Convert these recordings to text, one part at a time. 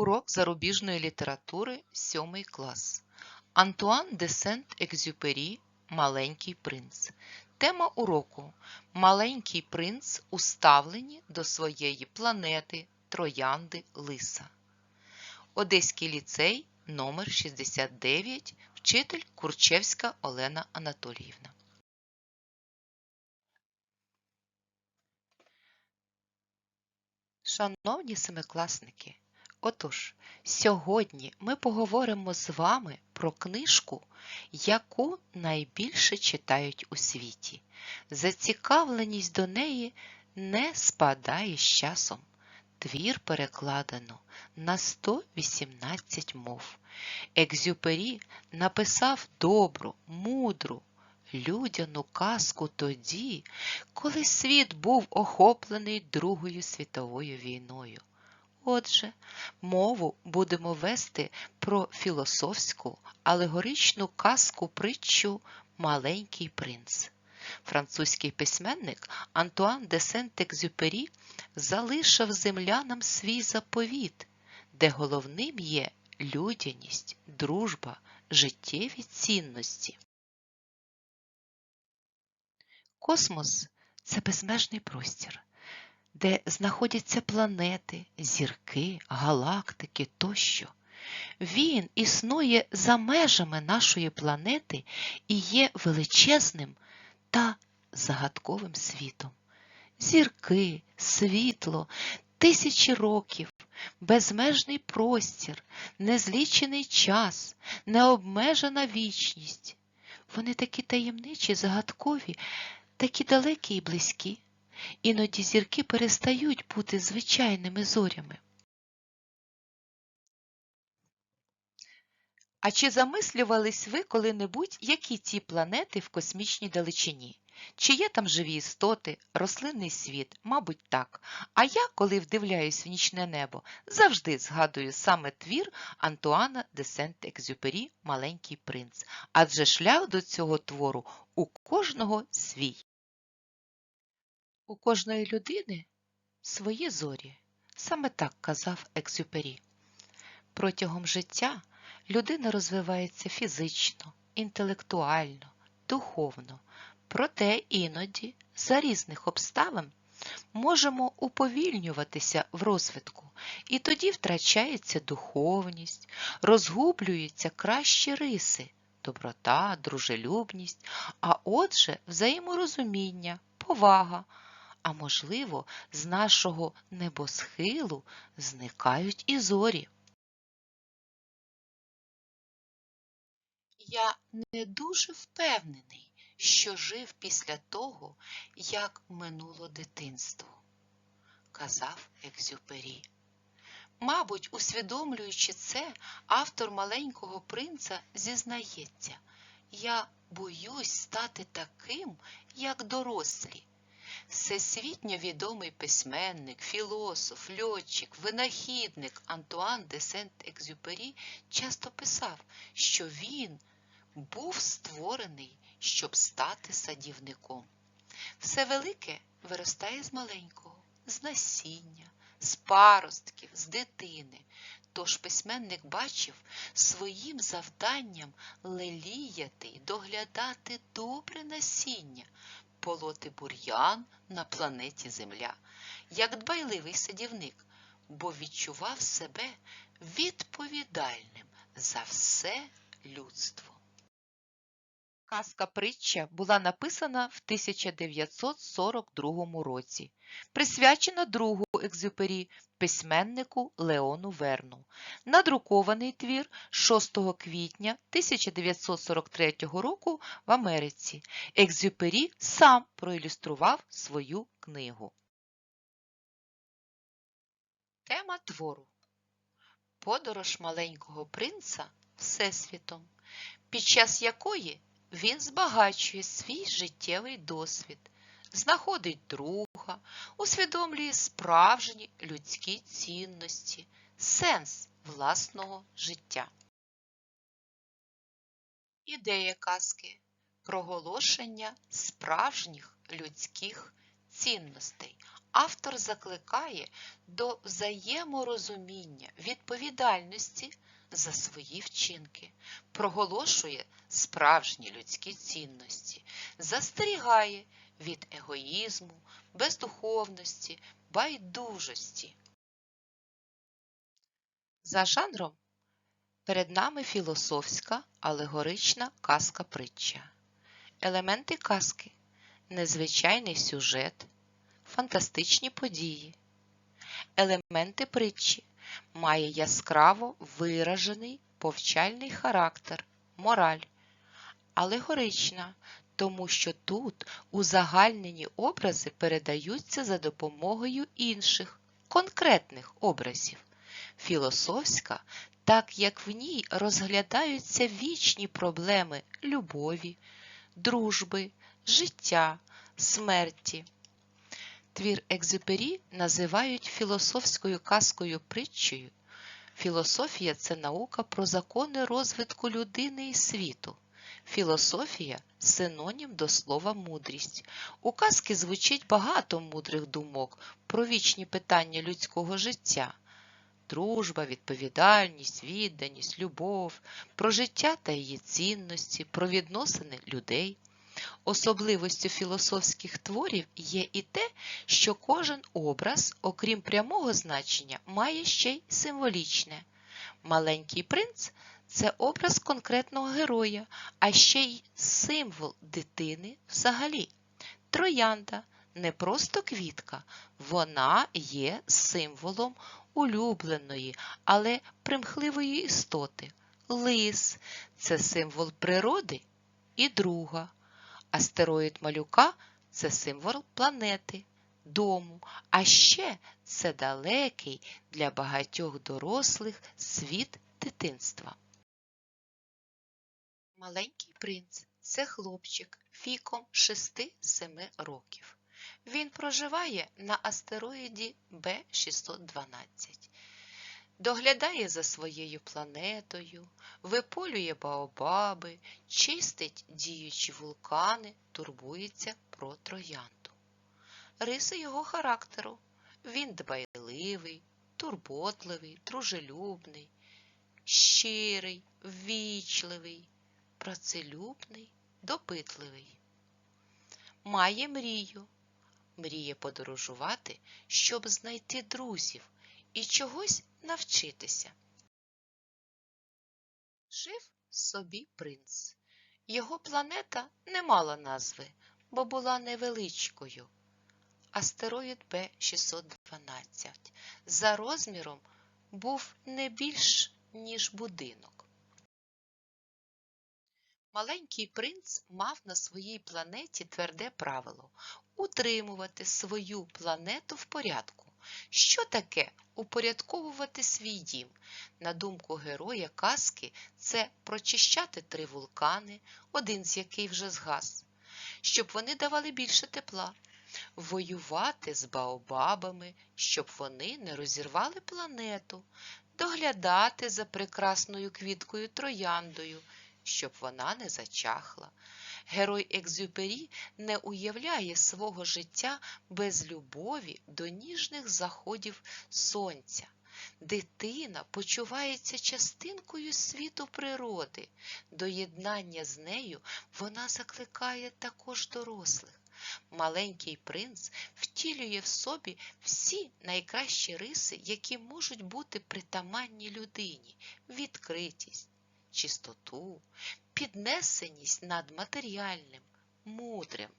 Урок зарубіжної літератури 7 клас. Антуан де Сент-Екзюпері Маленький принц. Тема уроку Маленький принц у ставленні до своєї планети Троянди Лиса. Одеський ліцей номер 69 Вчитель Курчевська Олена Анатоліївна. Шановні семикласники, отож, сьогодні ми поговоримо з вами про книжку, яку найбільше читають у світі. Зацікавленість до неї не спадає з часом. Твір перекладено на 118 мов. Екзюпері написав добру, мудру, людяну казку тоді, коли світ був охоплений Другою світовою війною. Отже, мову будемо вести про філософську, алегоричну казку притчу Маленький принц. Французький письменник Антуан де Сент-Екзюпері залишив землянам свій заповіт, де головним є людяність, дружба, життєві цінності. Космос це безмежний простір, де знаходяться планети, зірки, галактики тощо. Він існує за межами нашої планети і є величезним та загадковим світом. Зірки, світло, тисячі років, безмежний простір, незлічений час, необмежена вічність. Вони такі таємничі, загадкові, такі далекі і близькі. Іноді зірки перестають бути звичайними зорями. А чи замислювались ви коли-небудь, які ці планети в космічній далечині? Чи є там живі істоти, рослинний світ? Мабуть, так. А я, коли вдивляюсь в нічне небо, завжди згадую саме твір Антуана де Сент-Екзюпері Маленький принц, адже шлях до цього твору у кожного свій. У кожної людини свої зорі. Саме так казав Екзюпері. Протягом життя людина розвивається фізично, інтелектуально, духовно, проте іноді за різних обставин можемо уповільнюватися в розвитку, і тоді втрачається духовність, розгублюються кращі риси, доброта, дружелюбність, а отже, взаєморозуміння, повага. А можливо, з нашого небосхилу зникають і зорі. Я не дуже впевнений, що жив після того, як минуло дитинство, казав Екзюпері. Мабуть, усвідомлюючи це, автор маленького принца зізнається, я боюсь стати таким, як дорослі. Всесвітньо відомий письменник, філософ, льотчик, винахідник Антуан де Сент-Екзюпері часто писав, що він був створений, щоб стати садівником. Все велике виростає з маленького, з насіння, з паростків, з дитини. Тож письменник бачив своїм завданням леліяти й доглядати добре насіння, полоти бур'ян на планеті Земля, як дбайливий садівник, бо відчував себе відповідальним за все людство. Казка притча була написана в 1942 році, присвячена другу екзюпері письменнику Леону Верну. Надрукований твір 6 квітня 1943 року в Америці. Екзюпері сам проілюстрував свою книгу. Тема твору Подорож маленького принца Всесвітом, під час якої він збагачує свій життєвий досвід, знаходить друга, усвідомлює справжні людські цінності, сенс власного життя. Ідея казки проголошення справжніх людських цінностей. Автор закликає до взаєморозуміння, відповідальності за свої вчинки, проголошує справжні людські цінності, застерігає від егоїзму, бездуховності, байдужості. За жанром перед нами філософська алегорична казка-притча. Елементи казки незвичайний сюжет, фантастичні події. Елементи притчі має яскраво виражений повчальний характер, мораль, алегорична, тому що тут узагальнені образи передаються за допомогою інших, конкретних образів. Філософська, так як в ній розглядаються вічні проблеми любові, дружби, життя, смерті. Твір Екзюпері називають філософською казкою притчею. Філософія це наука про закони розвитку людини і світу. Філософія синонім до слова мудрість. У казки звучить багато мудрих думок про вічні питання людського життя. Дружба, відповідальність, відданість, любов, про життя та її цінності, про відносини людей. Особливостю філософських творів є і те, що кожен образ, окрім прямого значення, має ще й символічне. Маленький принц це образ конкретного героя, а ще й символ дитини взагалі. Троянда не просто квітка, вона є символом улюбленої, але примхливої істоти. Лис це символ природи і друга. Астероїд малюка це символ планети, дому, а ще це далекий для багатьох дорослих світ дитинства. Маленький принц це хлопчик віком 6-7 років. Він проживає на астероїді Б612, доглядає за своєю планетою, виполює баобаби, чистить діючі вулкани, турбується про троянду. Риси його характеру він дбайливий, турботливий, дружелюбний, щирий, ввічливий, працелюбний, допитливий. Має мрію, мріє подорожувати, щоб знайти друзів і чогось навчитися. Жив собі принц. Його планета не мала назви, бо була невеличкою. Астероїд Б612 за розміром був не більш, ніж будинок. Маленький принц мав на своїй планеті тверде правило утримувати свою планету в порядку. Що таке упорядковувати свій дім? На думку героя казки, це прочищати три вулкани, один з яких вже згас, щоб вони давали більше тепла, воювати з баобабами, щоб вони не розірвали планету, доглядати за прекрасною квіткою трояндою, щоб вона не зачахла. Герой Екзюпері не уявляє свого життя без любові до ніжних заходів сонця. Дитина почувається частинкою світу природи. До єднання з нею вона закликає також дорослих. Маленький принц втілює в собі всі найкращі риси, які можуть бути притаманні людині, відкритість, чистоту, піднесеність над матеріальним, мудрим.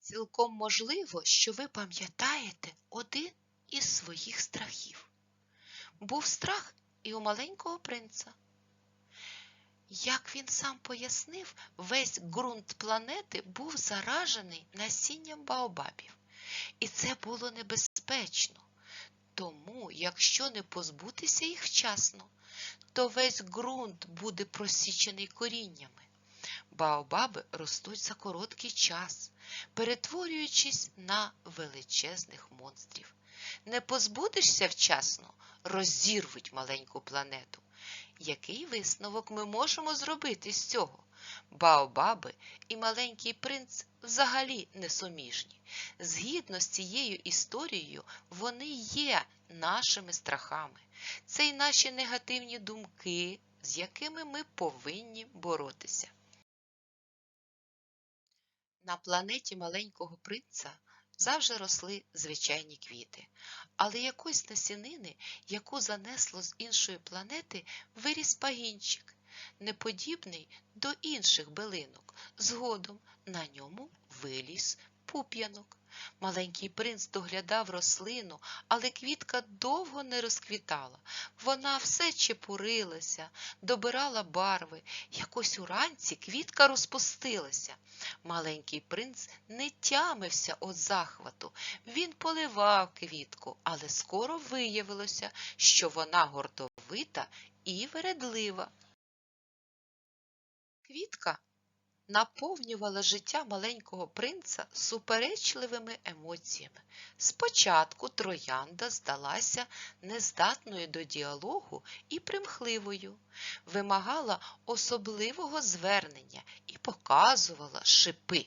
Цілком можливо, що ви пам'ятаєте один із своїх страхів. Був страх і у маленького принца. Як він сам пояснив, весь ґрунт планети був заражений насінням баобабів. І це було небезпечно. Тому, якщо не позбутися їх вчасно, то весь ґрунт буде просічений коріннями. Баобаби ростуть за короткий час, перетворюючись на величезних монстрів. Не позбудешся вчасно, розірвуть маленьку планету. Який висновок ми можемо зробити з цього? Баобаби і маленький принц взагалі несуміжні. Згідно з цією історією, вони є нашими страхами. Це й наші негативні думки, з якими ми повинні боротися. На планеті маленького принца завжди росли звичайні квіти, але якось насінини, яку занесло з іншої планети, виріс пагінчик, неподібний до інших билинок. Згодом на ньому виліз пуп'янок. Маленький принц доглядав рослину, але квітка довго не розквітала. Вона все чепурилася, добирала барви. Якось уранці квітка розпустилася. Маленький принц не тямився від захвату. Він поливав квітку, але скоро виявилося, що вона гордовита і вередлива. Квітка наповнювала життя маленького принца суперечливими емоціями. Спочатку троянда здалася нездатною до діалогу і примхливою, вимагала особливого звернення і показувала шипи.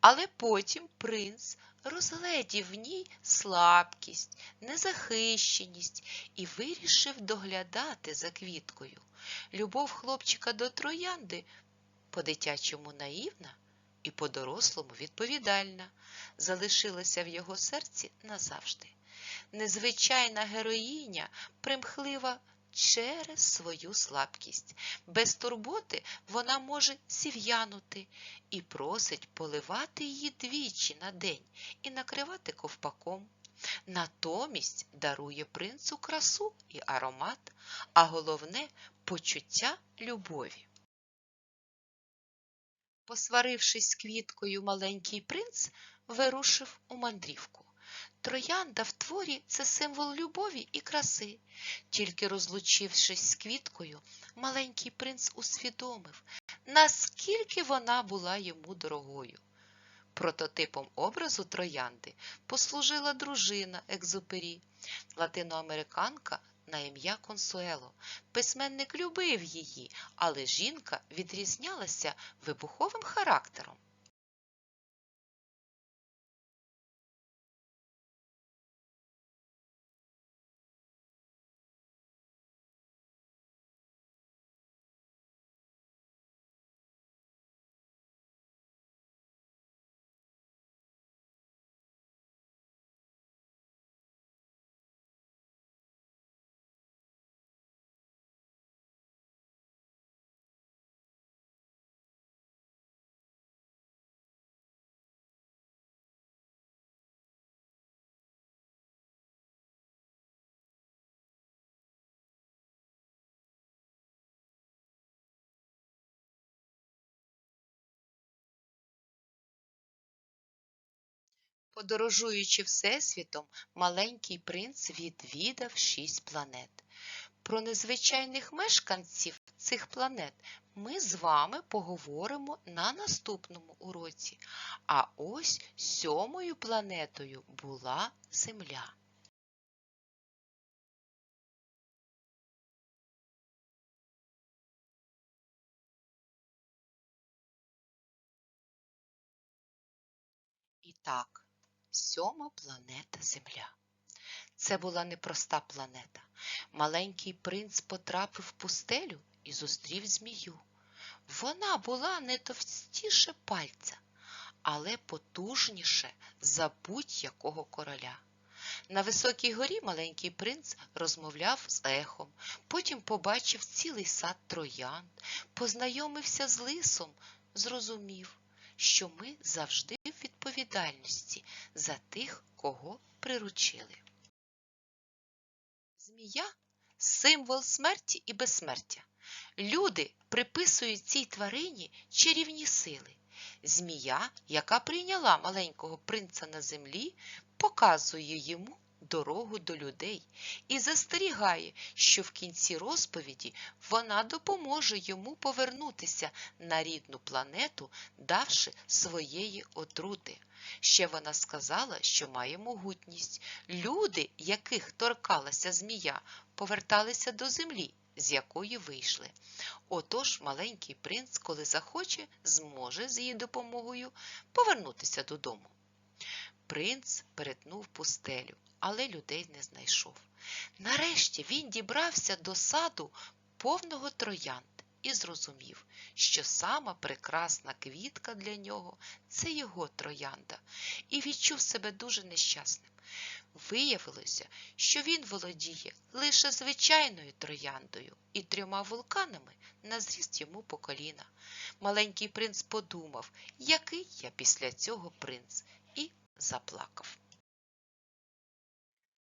Але потім принц розгледів в ній слабкість, незахищеність і вирішив доглядати за квіткою. Любов хлопчика до троянди по-дитячому наївна і по-дорослому відповідальна, залишилася в його серці назавжди. Незвичайна героїня примхлива через свою слабкість. Без турботи вона може зів'янути і просить поливати її двічі на день і накривати ковпаком. Натомість дарує принцу красу і аромат, а головне почуття любові. Посварившись з квіткою, маленький принц вирушив у мандрівку. Троянда в творі це символ любові і краси. Тільки розлучившись з квіткою, маленький принц усвідомив, наскільки вона була йому дорогою. Прототипом образу троянди послужила дружина Екзупері, латиноамериканка на ім'я Консуело. Письменник любив її, але жінка відрізнялася вибуховим характером. Подорожуючи Всесвітом, маленький принц відвідав шість планет. Про незвичайних мешканців цих планет ми з вами поговоримо на наступному уроці. А ось сьомою планетою була Земля. Так, сьома планета Земля. Це була непроста планета. Маленький принц потрапив в пустелю і зустрів змію. Вона була не товстіше пальця, але потужніше за будь-якого короля. На високій горі маленький принц розмовляв з ехом, потім побачив цілий сад троянд, познайомився з лисом, зрозумів, що ми завжди відповідальності за тих, кого приручили. Змія символ смерті і безсмертя. Люди приписують цій тварині чарівні сили. Змія, яка прийняла маленького принца на землі, показує йому дорогу до людей і застерігає, що в кінці розповіді вона допоможе йому повернутися на рідну планету, давши своєї отрути. Ще вона сказала, що має могутність. Люди, яких торкалася змія, поверталися до землі з якої вийшли. Отож маленький принц, коли захоче, зможе з її допомогою повернутися додому. Принц перетнув пустелю, але людей не знайшов. Нарешті він дібрався до саду повного троянд і зрозумів, що сама прекрасна квітка для нього це його троянда, і відчув себе дуже нещасним. Виявилося, що він володіє лише звичайною трояндою і трьома вулканами на зріст йому по коліна. Маленький принц подумав, який я після цього принц, і заплакав.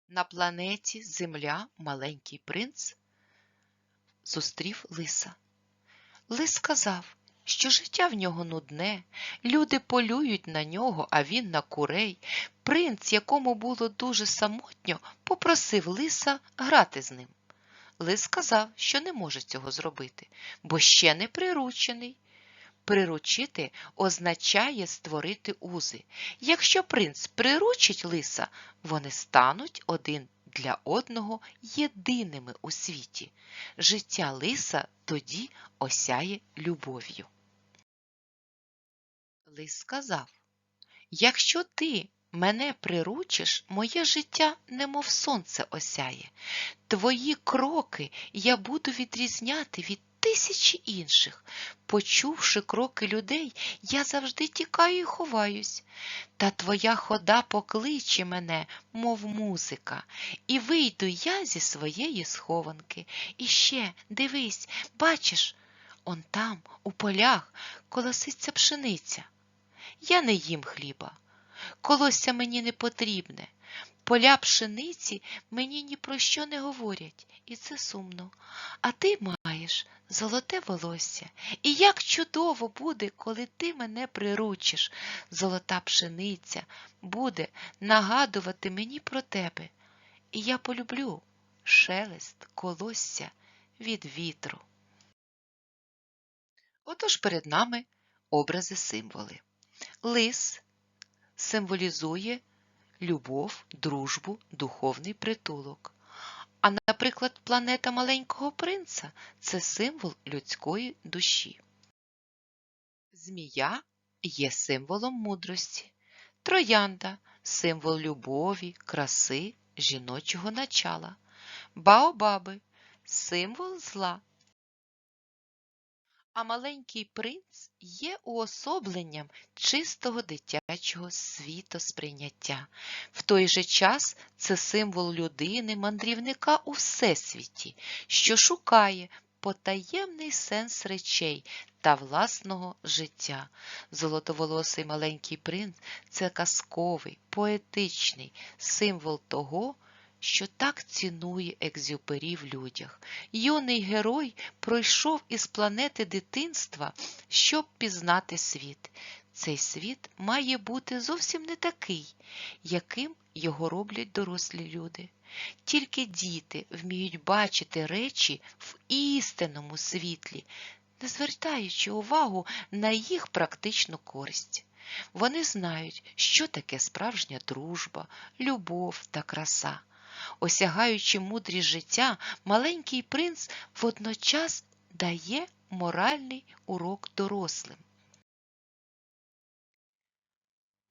На планеті Земля маленький принц зустрів лиса. Лис сказав, що життя в нього нудне, люди полюють на нього, а він на курей. Принц, якому було дуже самотньо, попросив лиса грати з ним. Лис сказав, що не може цього зробити, бо ще не приручений. Приручити означає створити узи. Якщо принц приручить лиса, вони стануть один для одного єдиними у світі. Життя лиса тоді осяє любов'ю. Лис сказав, якщо ти мене приручиш, моє життя немов сонце осяє. Твої кроки я буду відрізняти від тисячі інших. Почувши кроки людей, я завжди тікаю і ховаюсь. Та твоя хода покличе мене, мов музика, і вийду я зі своєї схованки. І ще, дивись, бачиш, он там, у полях, колоситься пшениця. Я не їм хліба. Колосся мені не потрібне. Поля пшениці мені ні про що не говорять, і це сумно. А ти маєш золоте волосся. І як чудово буде, коли ти мене приручиш. Золота пшениця буде нагадувати мені про тебе. І я полюблю шелест, колосся від вітру. Отож перед нами образи символи. Лис символізує любов, дружбу, духовний притулок. А, наприклад, планета маленького принца це символ людської душі. Змія є символом мудрості, троянда символ любові, краси, жіночого начала, баобаби символ зла. А маленький принц є уособленням чистого дитячого світосприйняття. В той же час це символ людини, мандрівника у всесвіті, що шукає потаємний сенс речей та власного життя. Золотоволосий маленький принц це казковий, поетичний символ того, що так цінує екзюпері в людях. Юний герой пройшов із планети дитинства, щоб пізнати світ. Цей світ має бути зовсім не такий, яким його роблять дорослі люди. Тільки діти вміють бачити речі в істинному світлі, не звертаючи увагу на їх практичну користь. Вони знають, що таке справжня дружба, любов та краса. Осягаючи мудрість життя, маленький принц водночас дає моральний урок дорослим.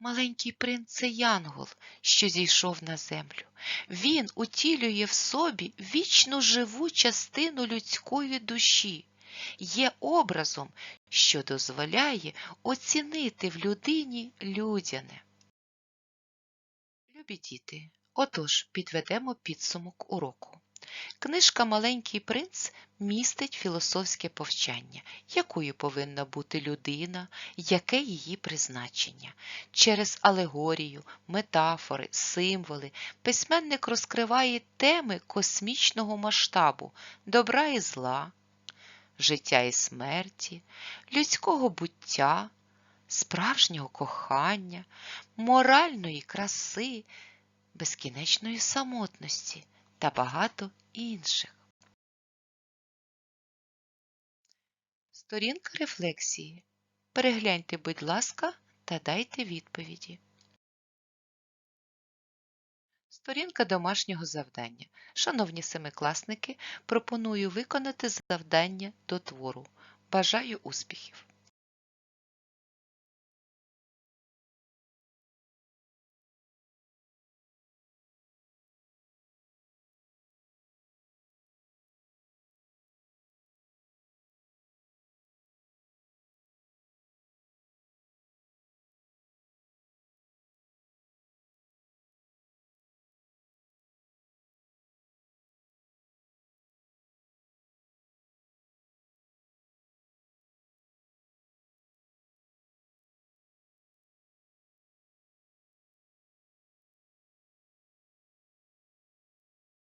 Маленький принц це янгол, що зійшов на землю. Він утілює в собі вічно живу частину людської душі, є образом, що дозволяє оцінити в людині людяне. Любі діти, отож підведемо підсумок уроку. Книжка Маленький принц містить філософське повчання, якою повинна бути людина, яке її призначення. Через алегорію, метафори, символи письменник розкриває теми космічного масштабу, добра і зла, життя і смерті, людського буття, справжнього кохання, моральної краси, безкінечної самотності та багато інших. Сторінка рефлексії. Перегляньте, будь ласка, та дайте відповіді. Сторінка домашнього завдання. Шановні семикласники, пропоную виконати завдання до твору. Бажаю успіхів!